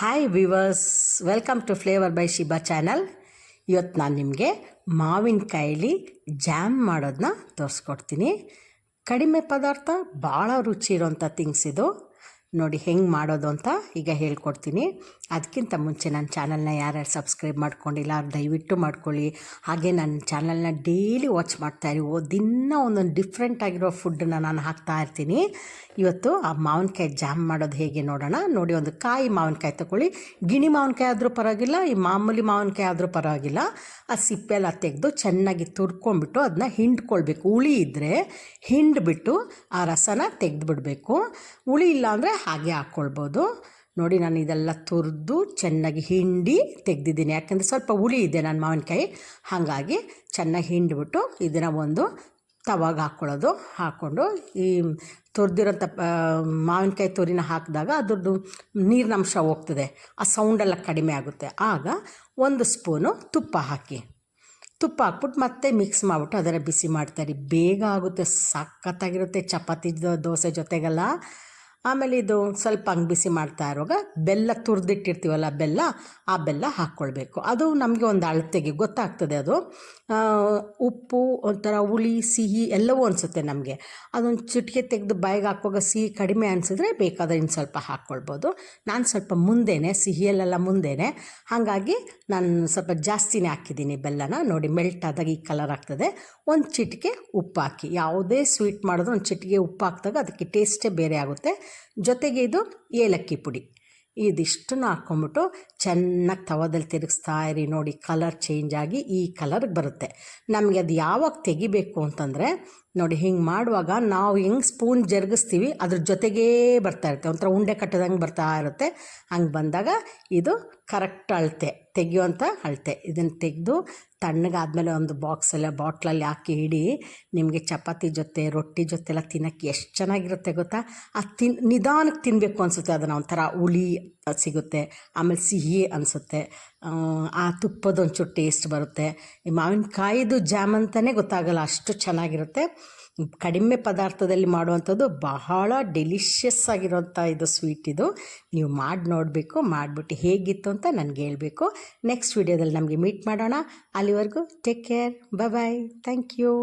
Hi viewers welcome to flavour by Shiba channel ಇವತ್ತು ನಾನು ನಿಮಗೆ ಮಾವಿನಕಾಯಲ್ಲಿ ಜಾಮ್ ಮಾಡೋದನ್ನ ತೋರಿಸ್ಕೊಡ್ತೀನಿ. ಕಡಿಮೆ ಪದಾರ್ಥ, ಭಾಳ ರುಚಿ ಇರೋಂಥ ಥಿಂಗ್ಸ್ ಇದು. ನೋಡಿ ಹೆಂಗೆ ಮಾಡೋದು ಅಂತ ಈಗ ಹೇಳ್ಕೊಡ್ತೀನಿ. ಅದಕ್ಕಿಂತ ಮುಂಚೆ ನನ್ನ ಚಾನಲ್ನ ಯಾರ್ಯಾರು ಸಬ್ಸ್ಕ್ರೈಬ್ ಮಾಡ್ಕೊಂಡಿಲ್ಲ ಅವ್ರು ದಯವಿಟ್ಟು ಮಾಡ್ಕೊಳ್ಳಿ. ಹಾಗೆ ನನ್ನ ಚಾನಲ್ನ ಡೈಲಿ ವಾಚ್ ಮಾಡ್ತಾಯಿರಿ ಓ, ದಿನ ಒಂದೊಂದು ಡಿಫ್ರೆಂಟ್ ಆಗಿರೋ ಫುಡ್ಡನ್ನ ನಾನು ಹಾಕ್ತಾ ಇರ್ತೀನಿ. ಇವತ್ತು ಆ ಮಾವಿನಕಾಯಿ ಜಾಮ್ ಮಾಡೋದು ಹೇಗೆ ನೋಡೋಣ. ನೋಡಿ ಒಂದು ಕಾಯಿ ಮಾವಿನಕಾಯಿ ತಗೊಳ್ಳಿ ಗಿಣಿ ಮಾವಿನಕಾಯಿ ಆದರೂ ಪರವಾಗಿಲ್ಲ, ಈ ಮಾಮೂಲಿ ಮಾವಿನಕಾಯಿ ಆದರೂ ಪರವಾಗಿಲ್ಲ. ಆ ಸಿಪ್ಪೆಲ್ಲ ತೆಗೆದು ಚೆನ್ನಾಗಿ ತುರ್ಕೊಂಡ್ಬಿಟ್ಟು ಅದನ್ನ ಹಿಂಡ್ಕೊಳ್ಬೇಕು. ಹುಳಿ ಇದ್ದರೆ ಹಿಂಡ್ಬಿಟ್ಟು ಆ ರಸನ ತೆಗೆದುಬಿಡಬೇಕು. ಹುಳಿ ಇಲ್ಲ ಅಂದರೆ ಹಾಗೆ ಹಾಕ್ಕೊಳ್ಬೋದು. ನೋಡಿ ನಾನು ಇದೆಲ್ಲ ತುರಿದು ಚೆನ್ನಾಗಿ ಹಿಂಡಿ ತೆಗೆದಿದ್ದೀನಿ. ಯಾಕೆಂದರೆ ಸ್ವಲ್ಪ ಹುಳಿ ಇದೆ ನನ್ನ ಮಾವಿನಕಾಯಿ ಹಾಗಾಗಿ ಚೆನ್ನಾಗಿ ಹಿಂಡಿಬಿಟ್ಟು ಇದನ್ನು ಒಂದು ತವಾಗ ಹಾಕ್ಕೊಳ್ಳೋದು. ಹಾಕ್ಕೊಂಡು ಈ ತುರಿದಿರೋಂಥ ಮಾವಿನಕಾಯಿ ತುರಿನ ಹಾಕಿದಾಗ ಅದ್ರದ್ದು ನೀರಿನ ಅಂಶ ಹೋಗ್ತದೆ. ಆ ಸೌಂಡೆಲ್ಲ ಕಡಿಮೆ ಆಗುತ್ತೆ. ಆಗ ಒಂದು ಸ್ಪೂನು ತುಪ್ಪ ಹಾಕಿ. ತುಪ್ಪ ಹಾಕ್ಬಿಟ್ಟು ಮತ್ತೆ ಮಿಕ್ಸ್ ಮಾಡಿಬಿಟ್ಟು ಅದರ ಬಿಸಿ ಮಾಡ್ತಾರೆ ಬೇಗ ಆಗುತ್ತೆ. ಸಖತ್ತಾಗಿರುತ್ತೆ. ಚಪಾತಿ ದೋಸೆ ಜೊತೆಗೆಲ್ಲ. ಆಮೇಲೆ ಇದು ಸ್ವಲ್ಪ ಹಂಗೆ ಬಿಸಿ ಮಾಡ್ತಾ ಇರುವಾಗ ಬೆಲ್ಲ ತುರಿದಿಟ್ಟಿರ್ತೀವಲ್ಲ ಬೆಲ್ಲ, ಆ ಬೆಲ್ಲ ಹಾಕ್ಕೊಳ್ಬೇಕು. ಅದು ನಮಗೆ ಒಂದು ಅಳತೆಗೆ ಗೊತ್ತಾಗ್ತದೆ ಅದು. ಉಪ್ಪು, ಒಂಥರ ಹುಳಿ, ಸಿಹಿ ಎಲ್ಲವೂ ಅನಿಸುತ್ತೆ ನಮಗೆ. ಅದೊಂದು ಚಿಟಿಕೆ ತೆಗೆದು ಬಾಯಿಗೆ ಹಾಕುವಾಗ ಸಿಹಿ ಕಡಿಮೆ ಅನಿಸಿದ್ರೆ ಬೇಕಾದ್ರೆ ಇನ್ನು ಸ್ವಲ್ಪ ಹಾಕ್ಕೊಳ್ಬೋದು. ನಾನು ಸ್ವಲ್ಪ ಮುಂದೆನೇ, ಸಿಹಿಯಲ್ಲೆಲ್ಲ ಮುಂದೆನೇ. ಹಾಗಾಗಿ ನಾನು ಸ್ವಲ್ಪ ಜಾಸ್ತಿನೇ ಹಾಕಿದ್ದೀನಿ ಬೆಲ್ಲನ. ನೋಡಿ ಮೆಲ್ಟ್ ಆದಾಗ ಈ ಕಲರ್ ಆಗ್ತದೆ. ಒಂದು ಚಿಟಿಕೆ ಉಪ್ಪು ಹಾಕಿ ಯಾವುದೇ ಸ್ವೀಟ್ ಮಾಡಿದ್ರು ಒಂದು ಚಿಟಿಕೆ ಉಪ್ಪು ಹಾಕಿದಾಗ ಅದಕ್ಕೆ ಟೇಸ್ಟೇ ಬೇರೆ ಆಗುತ್ತೆ. ಜೊತೆಗೆ ಇದು ಏಲಕ್ಕಿ ಪುಡಿ. ಇದಿಷ್ಟನ್ನು ಹಾಕ್ಕೊಂಬಿಟ್ಟು ಚೆನ್ನಾಗಿ ತವದಲ್ಲಿ ತಿರುಗಿಸ್ತಾ ಇರಿ ನೋಡಿ ಕಲರ್ ಚೇಂಜ್ ಆಗಿ ಈ ಕಲರ್ಗೆ ಬರುತ್ತೆ. ನಮಗೆ ಅದು ಯಾವಾಗ ತೆಗಿಬೇಕು ಅಂತಂದರೆ ನೋಡಿ, ಹಿಂಗೆ ಮಾಡುವಾಗ ನಾವು ಹೆಂಗೆ ಸ್ಪೂನ್ ಜರುಗಿಸ್ತೀವಿ, ಅದ್ರ ಜೊತೆಗೇ ಬರ್ತಾ ಇರುತ್ತೆ. ಒಂಥರ ಉಂಡೆ ಕಟ್ಟದಂಗೆ ಬರ್ತಾ ಇರುತ್ತೆ. ಹಂಗೆ ಬಂದಾಗ ಇದು ಕರೆಕ್ಟ್ ಅಳತೆ, ತೆಗಿಯುವಂಥ ಅಳತೆ. ಇದನ್ನು ತೆಗೆದು ತಣ್ಣಗಾದಮೇಲೆ ಒಂದು ಬಾಕ್ಸಲ್ಲ ಬಾಟ್ಲಲ್ಲಿ ಹಾಕಿ ಇಡಿ, ನಿಮಗೆ ಚಪಾತಿ ಜೊತೆ, ರೊಟ್ಟಿ ಜೊತೆ ಎಲ್ಲ ತಿನ್ನೋಕ್ಕೆ ಎಷ್ಟು ಚೆನ್ನಾಗಿರುತ್ತೆ ಗೊತ್ತಾ? ಆ ತಿನ್, ನಿಧಾನಕ್ಕೆ ತಿನ್ನಬೇಕು ಅನಿಸುತ್ತೆ, ಅದನ್ನು ಒಂಥರ ಹುಳಿ ಸಿಗುತ್ತೆ, ಆಮೇಲೆ ಸಿಹಿ ಅನಿಸುತ್ತೆ, ಆ ತುಪ್ಪದ ಒಂಚೂರು ಟೇಸ್ಟ್ ಬರುತ್ತೆ. ಈ ಮಾವಿನಕಾಯಿದು ಜಾಮ್ ಅಂತಲೇ ಗೊತ್ತಾಗಲ್ಲ, ಅಷ್ಟು ಚೆನ್ನಾಗಿರುತ್ತೆ. ಕಡಿಮೆ ಪದಾರ್ಥದಲ್ಲಿ ಮಾಡುವಂಥದ್ದು ಬಹಳ ಡೆಲಿಷಿಯಸ್ ಆಗಿರೋಂಥ ಇದು ಸ್ವೀಟ್ ಇದು. ನೀವು ಮಾಡಿ ನೋಡಬೇಕು, ಮಾಡಿಬಿಟ್ಟು ಹೇಗಿತ್ತು ಅಂತ ನನಗೆ ಹೇಳಬೇಕು. ನೆಕ್ಸ್ಟ್ ವೀಡಿಯೋದಲ್ಲಿ ನಮಗೆ ಮೀಟ್ ಮಾಡೋಣ. ಅಲ್ಲಿವರೆಗೂ take care bye bye thank you.